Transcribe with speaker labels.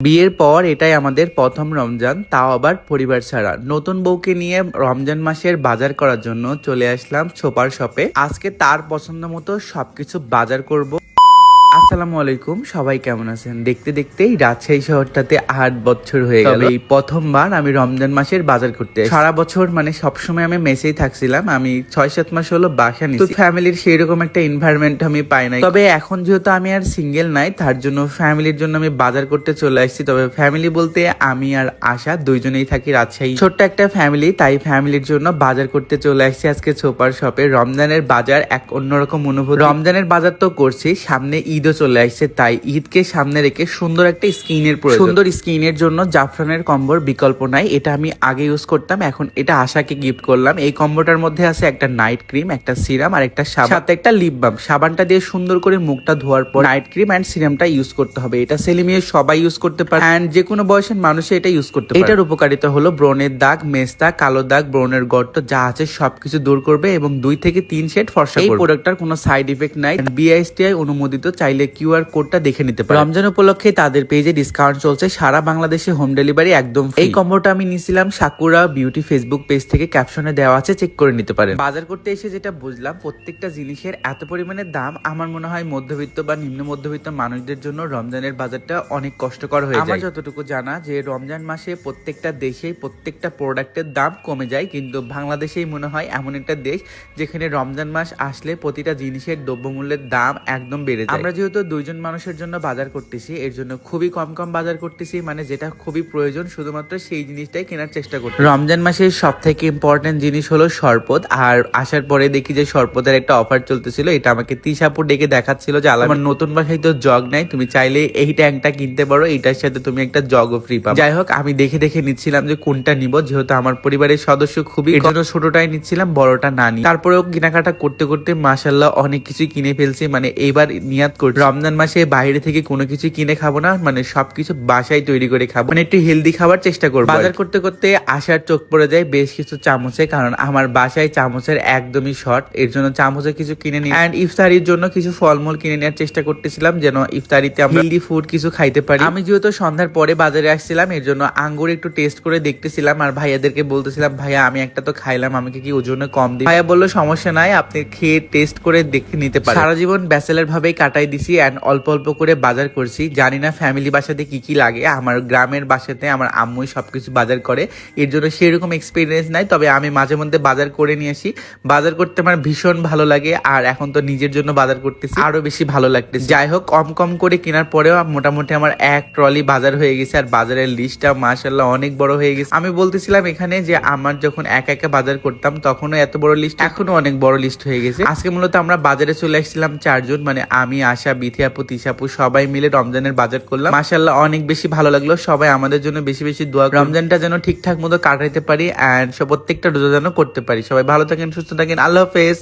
Speaker 1: বিয়ের পর এটাই আমাদের প্রথম রমজান, তাও আবার পরিবার ছাড়া। নতুন বউকে নিয়ে রমজান মাসের বাজার করার জন্য চলে আসলাম ছোপার শপে। আজকে তার পছন্দ মতো সবকিছু বাজার করব। আসসালামু আলাইকুম সবাই কেমন আছেন? দেখতে দেখতেই রাজশাহী শহরটাতে আট বছর হয়ে গেল। এই প্রথমবার আমি রমজান মাসের বাজার করতে সারা বছর মানে সবসময় আমি মেসেই থাকছিলাম আমি ছয় সাত মাস হলো বাসা নিচ্ছি ফ্যামিলির সেই রকম একটা এনভায়রনমেন্ট আমি পাই নাই। তবে এখন যেহেতু আমি আর সিঙ্গেল নাই তার জন্য ফ্যামিলির জন্য আমি বাজার করতে চলে আসছি। তবে ফ্যামিলি বলতে আমি আর আশা দুইজনেই থাকি রাজশাহী। ছোট্ট একটা ফ্যামিলি তাই ফ্যামিলির জন্য বাজার করতে চলে আসছি আজকে ছোপার শপে রমজানের বাজার এক অন্যরকম অনুভূতি। রমজানের বাজার তো করছি সামনে ঈদও চলে আসছে তাই ঈদকে সামনে রেখে সুন্দর একটা স্কিনের প্রয়োজন। সুন্দর স্কিনের জন্য জাফরানের কম্বোর বিকল্প নাই এটা আমি আগে ইউজ করতাম এখন এটা আশাকে গিফট করলাম। এই কম্বোটার মধ্যে আছে একটা নাইট ক্রিম একটা সিরাম আর একটা সাবান। সাথে একটা লিপ বাম সাবানটা দিয়ে সুন্দর করে মুখটা ধোয়ার পর নাইট ক্রিম এন্ড সিরামটা ইউজ করতে হবে এটা ছেলে মেয়ে সবাই ইউজ করতে পারে। এন্ড যে কোনো বয়সের মানুষে এটা ইউজ করতে পারে। এটার উপকারিতা হলো ব্রণের দাগ মেস্তা কালো দাগ ব্রণের গর্ত যা আছে সবকিছু দূর করবে এবং দুই থেকে তিন শেড ফর্সা এই প্রোডাক্টটার কোনো সাইড ইফেক্ট নাই। বিআইএসটিআই অনুমোদিত চাইলে কিউআর কোডটা দেখে নিতে পারে রমজান উপলক্ষে তাদের পেজে ডিসকাউন্ট চলছে সারা বাংলাদেশে হোম ডেলিভারি একদম এই কম্বোটা আমি নিছিলাম সাকুরা বিউটি ফেসবুক পেজ থেকে ক্যাপশনে দেওয়া আছে চেক করে নিতে পারেন। বাজার করতে এসে যেটা বুঝলাম প্রত্যেকটা জিনিসের এত পরিমাণে দাম আমার মনে হয় মধ্যবিত্ত বা নিম্ন মধ্যবিত্ত মানুষদের জন্য রমজানের বাজারটা অনেক কষ্টকর হয়ে যায়। আমার যতটুকু জানা যে রমজান মাসে প্রত্যেকটা দেশেই প্রত্যেকটা প্রোডাক্টের দাম কমে যায় কিন্তু বাংলাদেশেই মনে হয় এমন একটা দেশ যেখানে রমজান মাস আসলে প্রতিটা জিনিসের দ্রব্যমূল্যের দাম একদম বেড়ে যায়। আমরা যেহেতু দুইজন মানুষের জন্য বাজার করতেছি এর জন্য খুবই কম কম বাজার করতেছি মানে যেটা খুবই প্রয়োজন শুধুমাত্র সেই জিনিসটাই কেনার চেষ্টা করতে রমজান মাসের সব থেকে ইম্পর্টেন্ট জিনিস হলো শরবত আর আসার পরে দেখি যে শরবতের একটা অফার চলতেছিল এটা আমাকে তিশাপুর ডেকে দেখাচ্ছিল যে আমার নতুন বাসায় তো জগ নাই তুমি চাইলে এই ট্যাঙ্কটা কিনতে পারো এটার সাথে তুমি একটা জগও ফ্রি পাবে। যাই হোক আমি দেখে দেখে নিচ্ছিলাম যে কোনটা নিব যেহেতু আমার পরিবারের সদস্য খুবই এর জন্য ছোটটাই নিচ্ছিলাম বড়টা না নিই। তারপরেও কেনাকাটা করতে করতে মাসাল্লাহ অনেক কিছু কিনে ফেলছি মানে এইবার নিয়াত করছি রমজান মাসে বাইরে থেকে কোনো কিছু কিনে খাব না মানে সবকিছু বাসায় তৈরি করে খাব। মানে একটু হেলদি খাবার চেষ্টা করব। বাজার করতে করতে আসার চোখ পড়ে যায় বেশ কিছু চামচে কারণ আমার বাসায় চামচের একদমই শর্ট এর জন্য চামচে কিছু কিনে নিই। অ্যান্ড ইফতারির জন্য কিছু ফলমূল কিনে নেওয়ার চেষ্টা করতেছিলাম যেন ইফতারিতে আমরা হেলদি ফুড কিছু খাইতে পারি। আমি যেহেতু সন্ধ্যার পরে বাজারে আসছিলাম এর জন্য আঙ্গুর একটু টেস্ট করে দেখতেছিলাম আর ভাইয়াদেরকে বলতেছিলাম ভাইয়া আমি একটা তো খাইলাম আমাকে কি ওজনে কম দিই ভাইয়া বলল সমস্যা নাই আপনি খেয়ে টেস্ট করে দেখে নিতে পারেন। সারা জীবন ব্যাচেলার ভাবেই কাটাই দিছি অ্যান্ড অল্প অল্প করে বাজার করছি। জানি না ফ্যামিলি বাসাতে কি কি লাগে, আমার গ্রামের বাসাতে আমার আম্মুই সবকিছু বাজার করে। এর জন্য সেরকম এক্সপিরিয়েন্স নাই, তবে আমি মাঝে মধ্যে বাজার করে নিয়ে আসি। বাজার করতে আমার ভীষণ ভালো লাগে, আর এখন তো নিজের জন্য বাজার করতেছি, আরও বেশি ভালো লাগতেছে। যাই হোক, কম কম করে কেনার পরেও মোটামুটি আমার এক ট্রলি বাজার হয়ে গেছে, আর বাজারের লিস্টটা মাসাল্লাহ অনেক বড় হয়ে গেছে। আমি বলতেছিলাম এখানে যে আমার যখন একা একা বাজার করতাম, তখনও এত বড় লিস্ট এখনও অনেক বড় লিস্ট হয়ে গেছে। আজকে মূলত আমরা বাজারে চলে আসছিলাম চারজন মানে আমি, আশা বিথি আপু তিশাপু সবাই মিলে রমজানের বাজার করলাম। মাসাল্লাহ অনেক বেশি ভালো লাগল। সবাই আমাদের জন্য বেশি বেশি দোয়া রমজানটা যেন ঠিকঠাক মতো কাটাইতে পারি অ্যান্ড প্রত্যেকটা রোজা যেন করতে পারি। সবাই ভালো থাকেন, সুস্থ থাকেন। আল্লাহ হাফেজ।